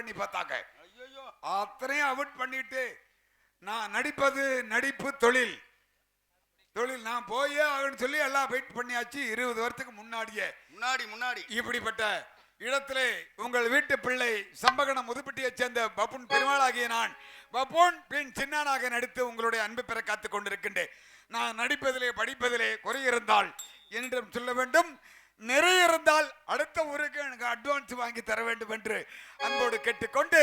பண்ணி பார்த்தாங்க. அத்தனையும் அவுட் பண்ணிட்டு நான் நடிப்பது நடிப்பு தொழில். தொழில் நான் போயே ஆகணும்னு சொல்லி எல்லாம் வெயிட் பண்ணியாச்சு. இருபது வருஷத்துக்கு முன்னாடியே. முன்னாடி முன்னாடி. இப்படிப்பட்ட இடத்திலே உங்கள் வீட்டு பிள்ளை சம்பகணம் முதுப்பட்டியை சேர்ந்த பப்புன் பெருமாள் ஆகிய நான் பப்புன் பின் சின்னானாக நடித்து உங்களுடைய அன்பு பெற காத்து கொண்டிருக்கின்றேன். நான் நடிப்பதிலே படிப்பதிலே குறை இருந்தால் என்றும் சொல்ல வேண்டும். நிறைய இருந்தால் அடுத்த ஊருக்கு எனக்கு அட்வான்ஸ் வாங்கி தர வேண்டும் என்று அன்போடு கேட்டுக்கொண்டு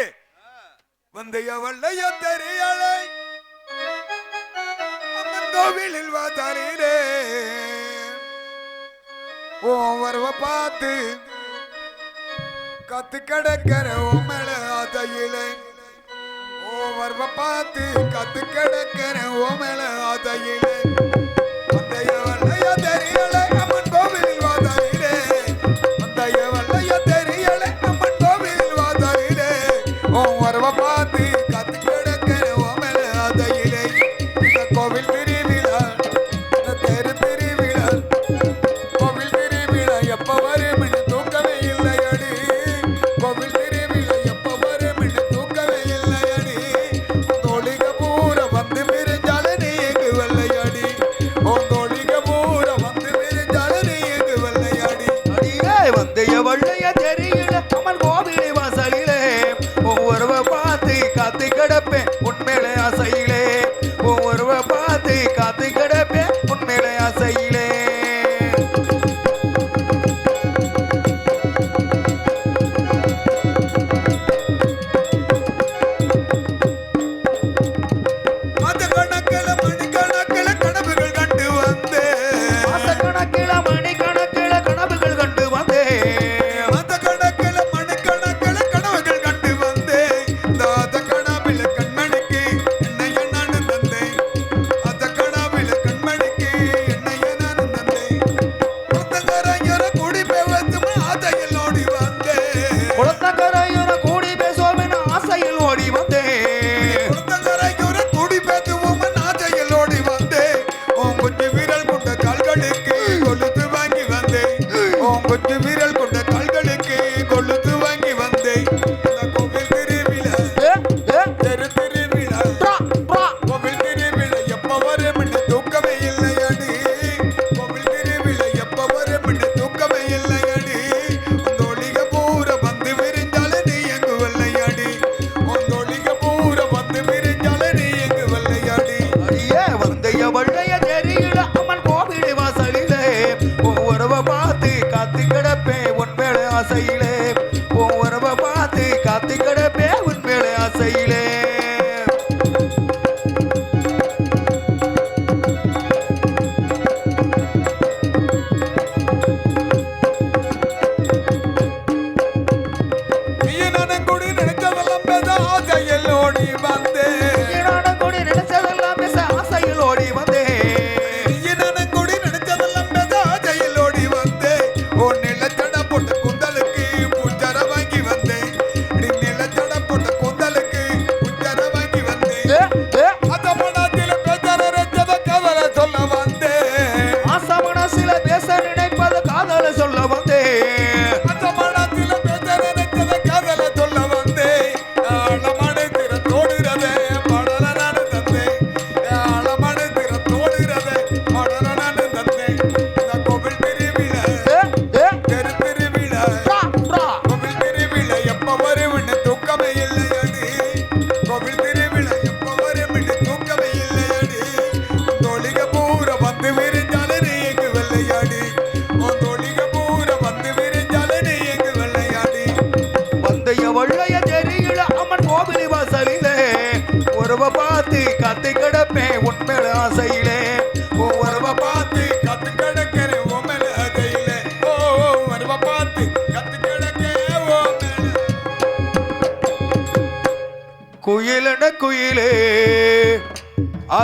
வந்தைய வல்லைய தெரியலை அம்மன் கோவிலில் வாத்தாரிலே ஓ வருவ பார்த்து கத்து கிடக்கிற உமல ஆதையிலே ஓ வருவ பார்த்து கத்து கிடக்கிற உமல ஆதையிலே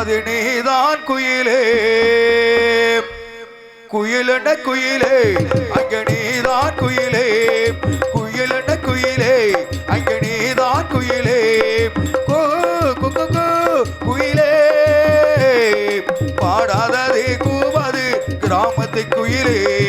அது நீதான் குயிலே? குயிலட குயிலே. அங்க நீதான் குயிலே? குயிலட குயிலே. அங்க நீதான் குயிலே குயிலே. பாடாததே கூவாது கிராமத்தை குயிலே.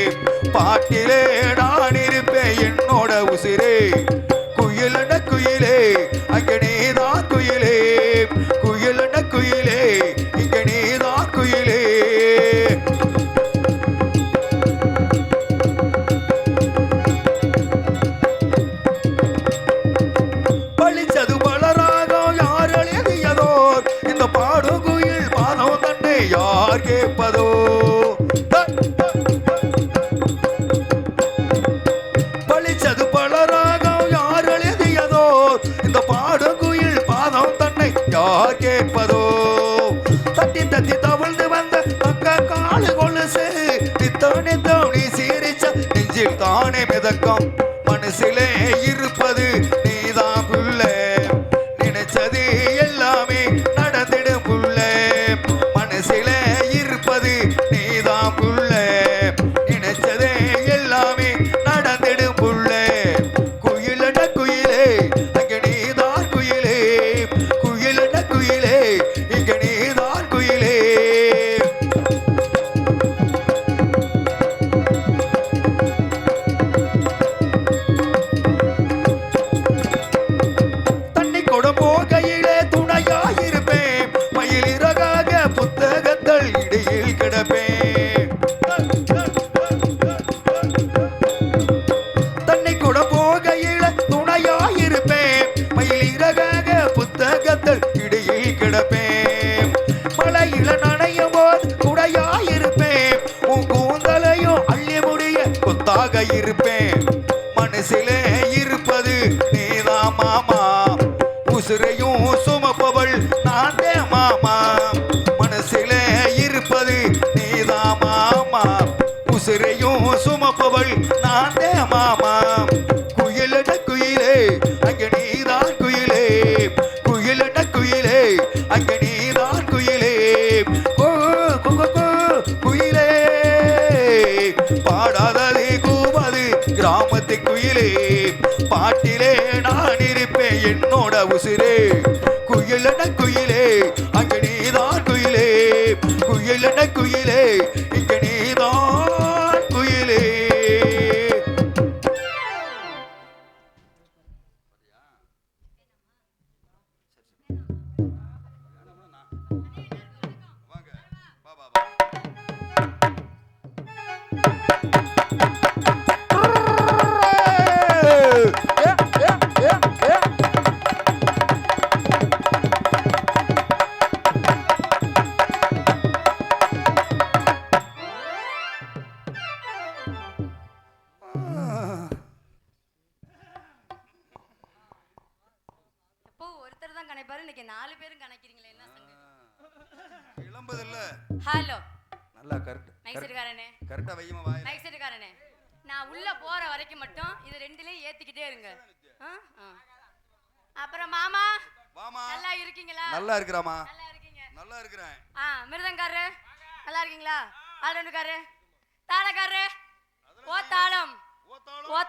உசிரே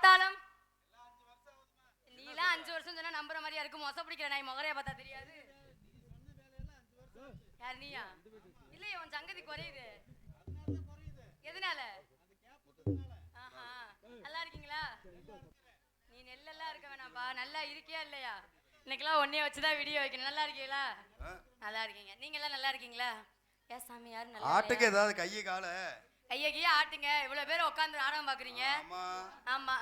தாளம் நீலாம் அஞ்சு வருஷம் சொன்னா நம்புற மாதிரியா இருக்கும் மொச பிடிக்கிற நாய் முகரைய பார்த்தா தெரியாது. யார் நீயா? இல்லையே உன் சங்கதி குறையுது. எதனால? ஆஹா நல்லா இருக்கீங்களா? நீ நெல்லெல்லாம் இருக்க வேணாம்ப்பா நல்லா இருக்கியா இல்லையா? இன்னைக்கெல்லாம் ஒன்னே வச்சுதான் வீடியோ வைக்கணும். நல்லா இருக்கீங்களா நல்லா இருக்கீங்க. நீங்க எல்லாம் நல்லா இருக்கீங்களா? ஏ சாமி யாரும் நல்லா ஆட்டுக்கு ஏதாவது கையை கால. கைய கைய ஆட்டுங்க. இவ்வளவு பேர் உட்கார்ந்து நாடகம் பாக்குறீங்க ஆமா.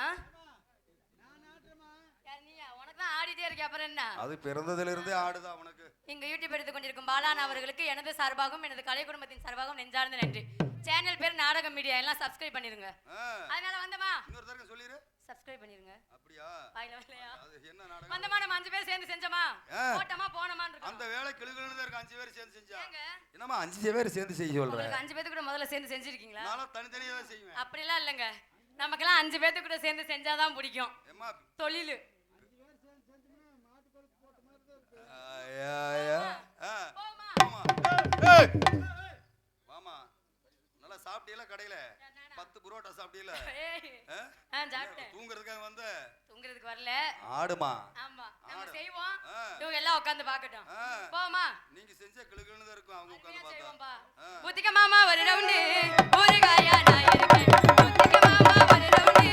உனக்கு ஆடிட்டே இருக்க அப்புறம் என்ன? அது பிறந்ததுல இருந்தே ஆடுது அவனுக்கு இங்கு யூடியூப் எடுத்துக் கொண்டிருக்கும் பாலான் அவர்களுக்கு எனது சார்பாகவும் எனது கலை குடும்பத்தின் சார்பாகவும் நெஞ்சார்ந்த நன்றி. சேனல் பேர் நாடகம் மீடியா. எல்லாம் சப்ஸ்கிரைப் பண்ணிருங்க. அதனால வந்தமா இன்னொரு தடவை சொல்லிரு. சப்ஸ்கிரைப் பண்ணிருங்க. அப்படியா? வாயில வரலையா? வந்தமா நம்ம அஞ்சு பேர் சேர்ந்து செஞ்சோமா. போட்டோமா இருக்கோம் அந்த வேலை கிளுகிளுன்னு தான் இருக்கு. அஞ்சு பேர் சேர்ந்து செஞ்சா. ஏங்க? என்னம்மா அஞ்சு பேர் சேர்ந்து செய்ய சொல்ற? உங்களுக்கு அஞ்சு பேத்துக்கு கூட முதல்ல சேர்ந்து செஞ்சிருக்கீங்களா? நானும் தனித்தனியா தான் செய்வேன். அப்படிலாம் இல்லைங்க. நமக்கெல்லாம் அஞ்சு பேத்துக்கு கூட சேர்ந்து செஞ்சாதான் பிடிக்கும். தொழில். வாமா நல்லா சாப்பிட்டீல கடையில? பத்து புரோட்டா சாப்பிட்டீல தூங்குறதுக்காக வந்த? தூங்குறதுக்கு வரல. ஆடுமா? ஆமா. நம்ம. செய்வோம். இவங்க எல்லாம் உட்காந்து பார்க்கட்டும். போமா நீங்க செஞ்ச கிளுகிளுன்னு தான் இருக்கும் அவங்க அருமையா பார்த்தா. புத்திக்க மாமா ஒரு ரவுண்டு. ஊறுகாயா நான் இருக்கேன்? புத்திக்க மாமா ஒரு ரவுண்டு.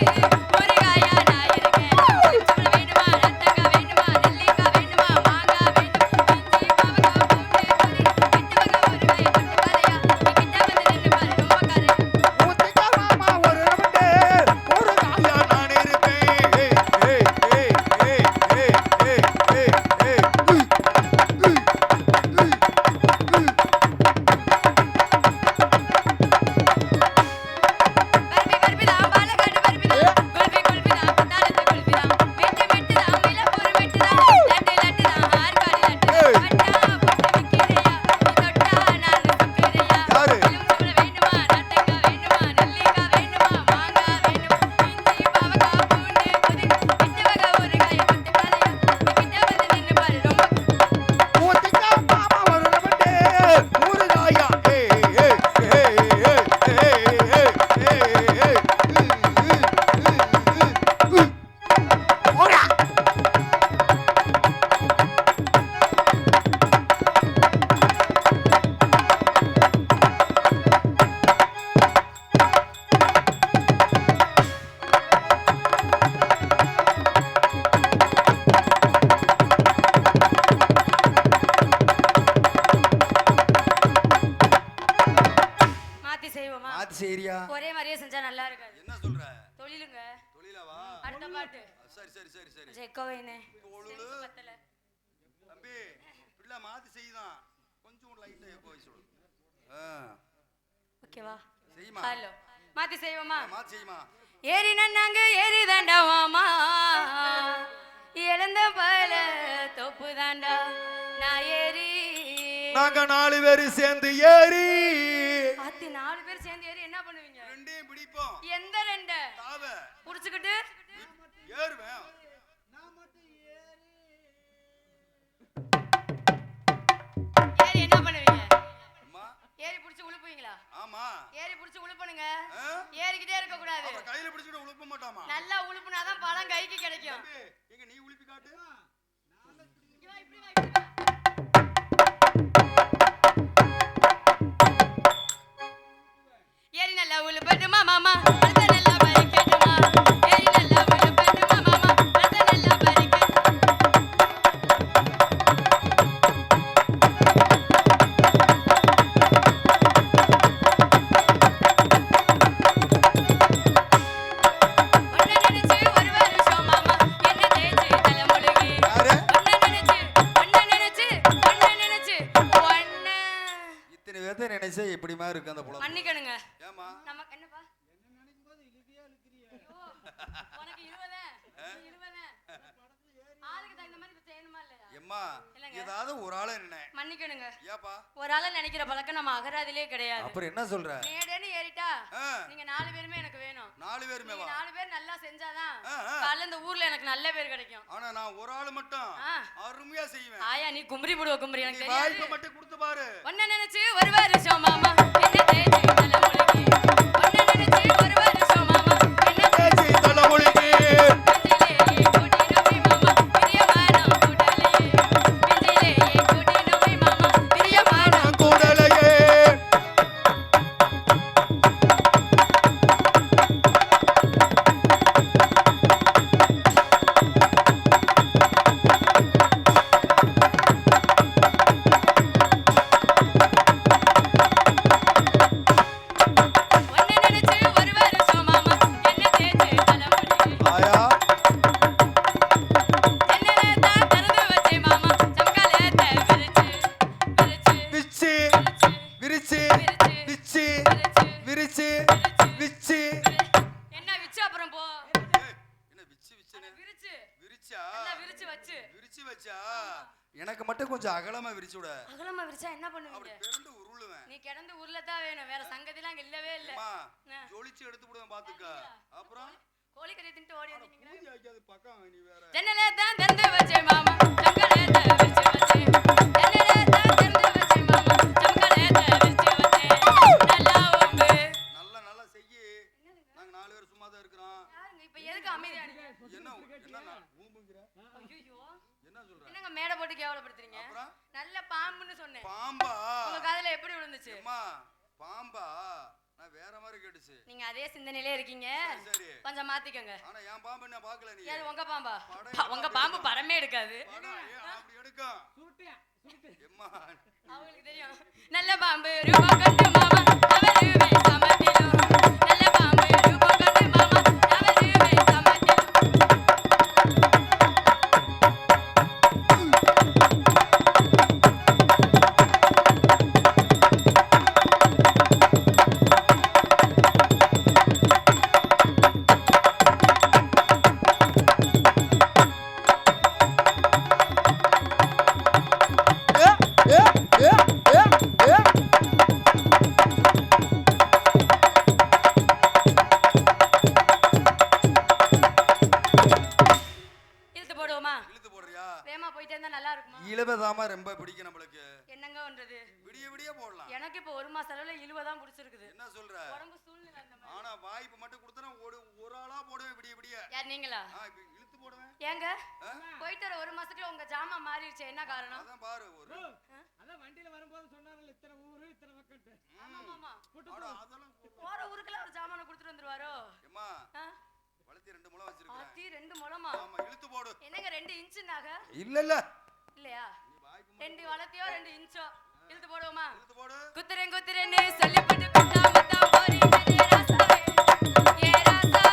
தம்பி பிள்ளை மாத்தி செய்தான். கொஞ்சம் லைட்டா எப்போ சொல்லு. ஆ. ஓகேவா செய்யுமா? ஹலோ மாத்தி செய்வோமா? மாத்தி செய்யுமா? ஏறி நன்னாங்க ஏறி தாண்டாவாமா? இழந்த பல தொப்பு தாண்டா. நான் ஏறி. நாங்க நாலு பேரு சேர்ந்து ஏறி. ஆத்தி நாலு பேர் சேர்ந்து ஏறி என்ன பண்ணுவீங்க? ரெண்டையும் பிடிப்போம். எந்த ரெண்ட? தாவ. புடிச்சுக்கிட்டு. ஏறுவேன். உழுப்புவீங்களா? ஆமா. ஏறி புடிச்சு உழுப்பணுங்க? ஏறிக்கிட்டே இருக்க கூடாது அப்புறம் கையில பிடிச்சிட்டு உழுப்ப மாட்டாமா? நல்லா உழுப்புனாதான் பழம் கைக்கு கிடைக்கும். எங்க நீ உழுப்பி காட்டு. இங்க வா, இப்படி வா, இப்படி வா. ஏறி நல்லா உழுப்பட்டுமா மாமா? நல்லா பறிக்கட்டுமா இல்லைங்க. ஏதாவது ஒரு ஆளை நினை மன்னிக்கணுங்க. ஏப்பா? ஒரு ஆளை நினைக்கிற பழக்கம் நம்ம அகராதிலே கிடையாது. அப்புறம் என்ன சொல்ற? நேடேன்னு ஏறிட்டா நீங்க நாலு பேருமே எனக்கு வேணும். நாலு பேருமே வா நாலு பேர் நல்லா செஞ்சாதான். காலைல இந்த ஊர்ல எனக்கு நல்ல பேர் கிடைக்கும். ஆனா நான் ஒரு ஆளு மட்டும். அருமையா செய்வேன். ஆயா நீ கும்பரி போடுவ கும்பரி எனக்கு வாய்ப்பை மட்டும் கொடுத்து பாரு. ஒன்ன நினைச்சு ஒரு வருஷம் மாமா. என்ன வேணும் வேற சங்கதிலாம் அங்க இல்லவே இல்ல. ஜொலிச்சு எடுத்து விடுவேன் பாத்துக்க. அப்புறம்? கோழிக்கறி தின்ட்டு ஓடி பக்கம் நீ வேற. ஜன்னலே தான் திறந்து வச்சே மாமா. சங்கலேத்த விரிச்சு வச்சே ஜன்னலே தான் திறந்து வச்சே மாமா. சங்கலேத்த விரிச்சு வச்சே. நல்லா உம்பு நல்லா நல்லா செய்யி. நாங்க நாலு பேர் சும்மா தான் இருக்கிறோம் இப்ப எதுக்கு அமைதியா இருக்கீங்க? என்ன என்ன ஊம்புங்கிற? ஐயோ என்ன சொல்ற? என்னங்க மேடை போட்டு கேவலப்படுத்துறீங்க? நல்ல பாம்புன்னு சொன்னேன். பாம்பா? உங்க காதுல எப்படி விழுந்துச்சு? அம்மா பாம்பா? நான் வேற மாதிரி கேட்டுச்சு. நீங்க அதே சிந்தனையிலே இருக்கீங்க. சரி, கொஞ்சம் மாத்திக்கோங்க. ஆனா என் பாம்பு நான் பாக்கல நீ? யாரு உங்க பாம்பா? உங்க பாம்பு பரமே எடுக்காது. படம் ஏன் அப்படி எடுக்கும் எம்மா. அவங்களுக்கு தெரியும். நல்ல பாம்பு ரூபம் கண்டு மாமா பிடிச்சிருக்குது என்ன சொல்ற? உடம்பு சூழ்நிலை அந்த மாதிரி. ஆனா வாய்ப்பு மட்டும் கொடுத்தனா ஒரு ஒரு ஆளா போடுவேன் விடிய விடிய. யார் நீங்களா? இப்ப இழுத்து போடுவேன். ஏங்க? போயிட்டு வர ஒரு மாசத்துக்குள்ள உங்க ஜாமான் மாறிடுச்சு என்ன காரணம்? அதான் பாரு ஒரு அதான் வண்டியில வரும்போது சொன்னாங்கல்ல இத்தனை ஊரு இத்தனை மக்கள்கிட்ட ஆமா ஆமா அதெல்லாம். போற ஊருக்குள்ள ஒரு ஜாமான கொடுத்துட்டு வந்துருவாரோ? எம்மா ஆ? வளர்த்தி ரெண்டு முளம் வச்சிருக்கேன் ஆத்தி ரெண்டு முழமா? ஆமா இழுத்து போடு. என்னங்க ரெண்டு இன்ச்சுனாக இல்ல இல்ல. இல்லையா? ரெண்டு வளர்த்தியோ ரெண்டு இன்ச்சோ? இழுத்து போடுவோமா? குத்துறேன் குத்துறேன்னு தான் போறீங்க ஏ ராசாவே ஏ ராசாவே.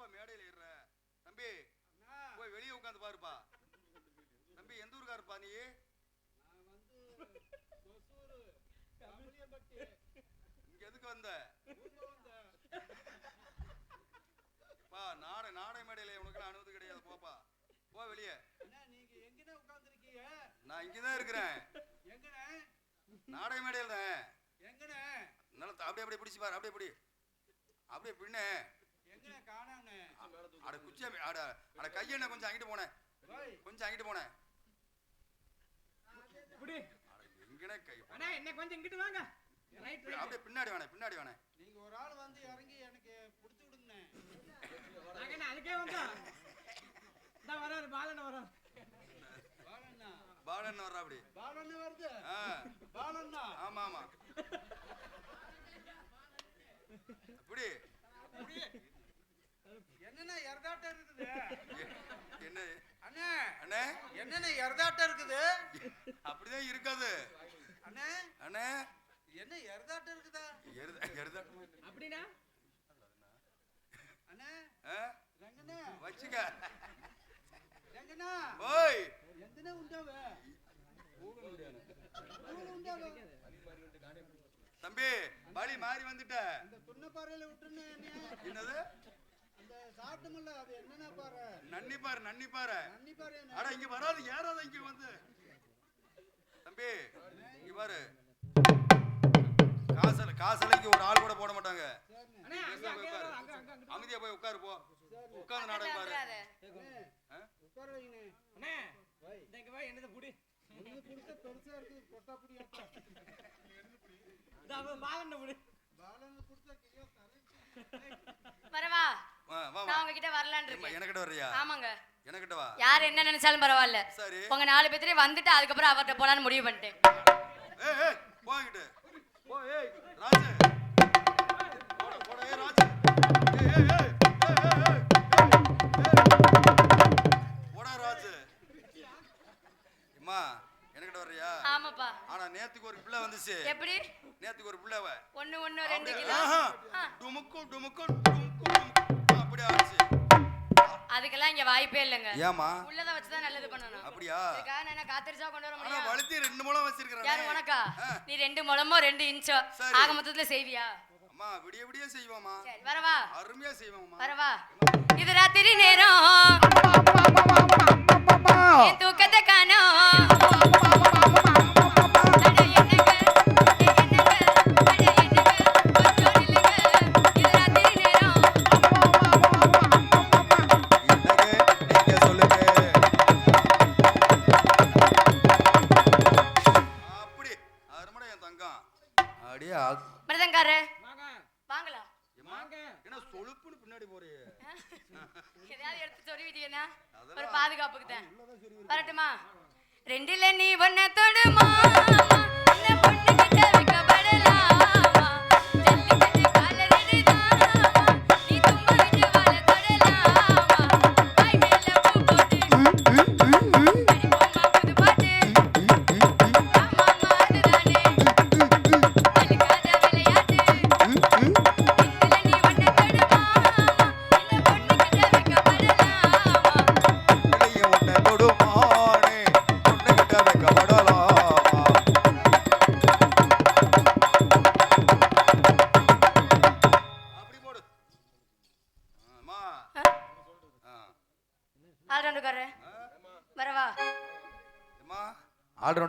என்னப்பா மேடையில ஏறுற? தம்பி போய் வெளியே உட்காந்து பாருப்பா. தம்பி எந்த ஊருக்காருப்பா நீ? இங்க எதுக்கு வந்த? பா நாட நாடக மேடையில உனக்கு அனுமதி கிடையாது. போப்பா. போ வெளியே. நீங்க எங்கனே உட்கார்ந்திருக்கீங்க நான் இங்கதான் இருக்கிறேன். எங்கனே நாடக மேடையில் தான். நல்லா த- அப்படியே அப்படியே பிடிச்சு பாரு அப்படியே பிடி. அப்படியே பின்ன. அட குச்சி அட அட கையெண்ண கொஞ்சம் அங்கிட்டு போனேன். கொஞ்சம் அங்கிட்டு போனேன். எங்கனே கை அண்ணா என்ன கொஞ்சம் இங்கிட்டு வாங்க. ரைட் ரைட் அப்படியே பின்னாடி வேணே பின்னாடி வேணே. நீங்க ஒரு ஆள் வந்து இறங்கி எனக்கு புடிச்சு நாங்க அதுக்கே வந்தோம். இதான் வராரு பாலன் பாலண்ணா. பாலன் வர்றா அப்படி பாலண்ணா வருது. பாலண்ணா. ஆமா ஆமா. அப்படி என்னண்ணா எரதாட்டம் இருக்குது? என்ன? அண்ணே அண்ணே? என்னண்ணே எரதாட்டம் இருக்குது? அப்படிதான் இருக்காது. அண்ணே அண்ணே? என்ன எரதாட்டம் இருக்குதா? எருத எருத அப்படின்னா? அண்ணே? ரங்கண்ணே. வச்சுக்க. ரங்கண்ணா. ஓய்! எந்தனே உண்டாவே? உண்டாவே? தம்பி வழி மாறி வந்துட்ட. அந்த துண்ண பாறையில விட்டுருன்னு என்னது? அந்த சாப்பிட்டோம்ல அது என்னன்னா பாரு? நன்னி பாரு நன்னி பாரு. தண்ணி பாரு அட இங்க வராது ஏறாத இங்க வந்து. தம்பி இங்க பாரு. காசல காசலைக்கு ஒரு ஆள் கூட போட மாட்டாங்க. அமைதியா போய் உட்காரு போ. உட்கார்ந்து நாடகம் பாரு? உட்கார அண்ணே இங்க வா என்னது புடி? புடிச்ச பெருசா இருக்கு புடிச்ச கையோ வரவா. நான் உங்ககிட்ட வரலான்னு இருக்கேன். எனக்கிட்ட வர்றியா? ஆமாங்க. எனக்கிட்ட வா. யார் என்ன நினைச்சாலும் பரவாயில்ல. சரி. உங்க நாலு பேர்த்தையும் வந்துட்டு அதுக்கப்புறம் அவர்கிட்ட போலான்னு முடிவு பண்ணிட்டேன். ஏய் ஏய் போங்கிட்டு போ ஏய் ராஜு. போட போட ஏய் ராஜு. ஏய் ஏய் ஏய் ஏய் ஏய் ஏய் போடா ராஜு. அம்மா எனக்கிட்ட வர்றியா? ஆமாப்பா. ஆனா நேத்துக்கு ஒரு பிள்ளை வந்துச்சு. எப்படி? நேத்துக்கு ஒரு பிள்ளைவ. ஒண்ணு ஒண்ணு ரெண்டு கிலோ. ஆஹா, ஆ. டுமுக்கு டுமுக்கு. அதுக்கெல்லாம் இங்க வாய்ப்பே இல்லைங்க. ஏமா உள்ளத வச்சுதான் நல்லது பண்ணணும். அப்படியா? இதுக்காக நான் காத்தரிச்சா கொண்டு வர முடியும்? வழுத்தி ரெண்டு மூலம் யார் வச்சிருக்கிறேன் உனக்கா. நீ ரெண்டு முழமோ ரெண்டு இன்ச்சோ. ஆக மொத்தத்துல செய்வியா? அம்மா விடிய விடிய செய்வோமா சரி வரவா அருமையா செய்வோம்மா. வரவா இது ராத்திரி நேரம். என் தூக்கத்தை காணோம். எதையாவது எடுத்து சொல்லிவிட்டீங்கன்னா ஒரு பாதுகாப்புக்கு தான் வரட்டுமா? ரெண்டுல நீ ஒன்ன தொடுமா?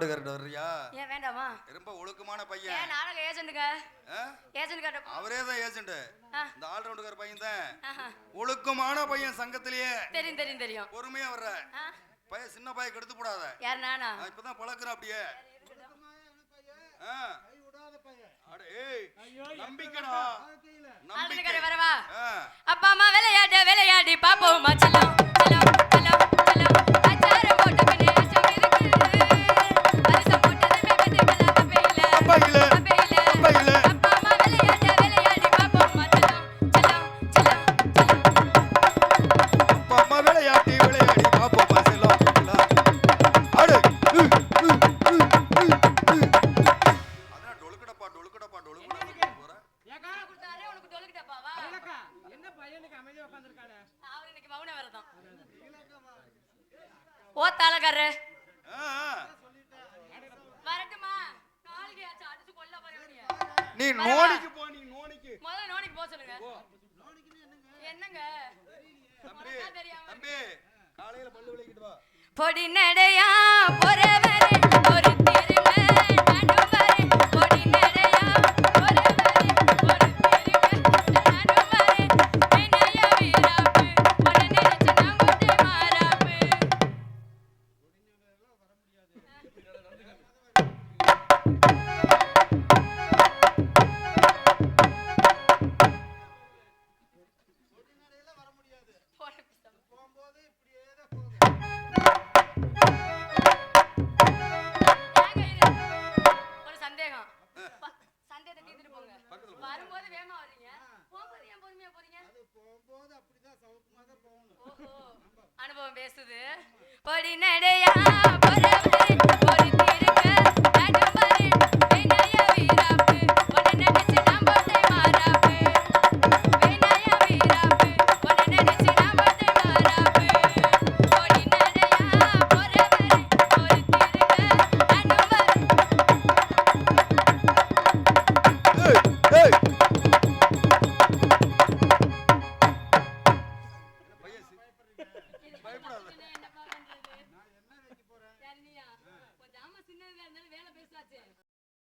ரவுண்டுக்காரர் வர்றியா? ஏன் வேண்டாமா? ரொம்ப ஒழுக்கமான ஏன் பையன் நாடக ஏஜென்ட்டுங்க? ஆ? ஏஜென்ட் காட்ட அவரே தான் ஏஜென்ட். இந்த ஆல் ரவுண்டுக்கார பையன் தான். ஒழுக்கமான பையன் சங்கத்திலேயே. தெரியும் தெரியும் தெரியும். பொறுமையா வர்ற. ஆ, பையன் சின்ன பையன் கெடுத்து போடாத. யார் நானா? நான் இப்பதான் பழக்கிறேன் அப்படியே. அப்பா அம்மா விளையாட விளையாடி பாப்போம். செல்லம் அச்சாரம் போட்ட உனக்கு தொழுகிட்டப்பாவா இல்லக்கா என்ன பையனுக்கு அமைதியா உட்காந்துருக்காரு அவர் இன்னைக்கு மௌன விரதம். ஓத்தாளக்காரரு ஆ, ஆ. வரட்டுமா? ஆச்சு அடிச்சு கொல்ல போறீங்க நீ நோடிக்கு போ நீ நோடிக்கு. முதல்ல நோனிக்கு போக சொல்லுங்க. என்னங்க? தம்பி தம்பி காலையில பல்லு விளக்கிட்டு வா. பொடி நடையா பொறவரே ஒரு திரும்ப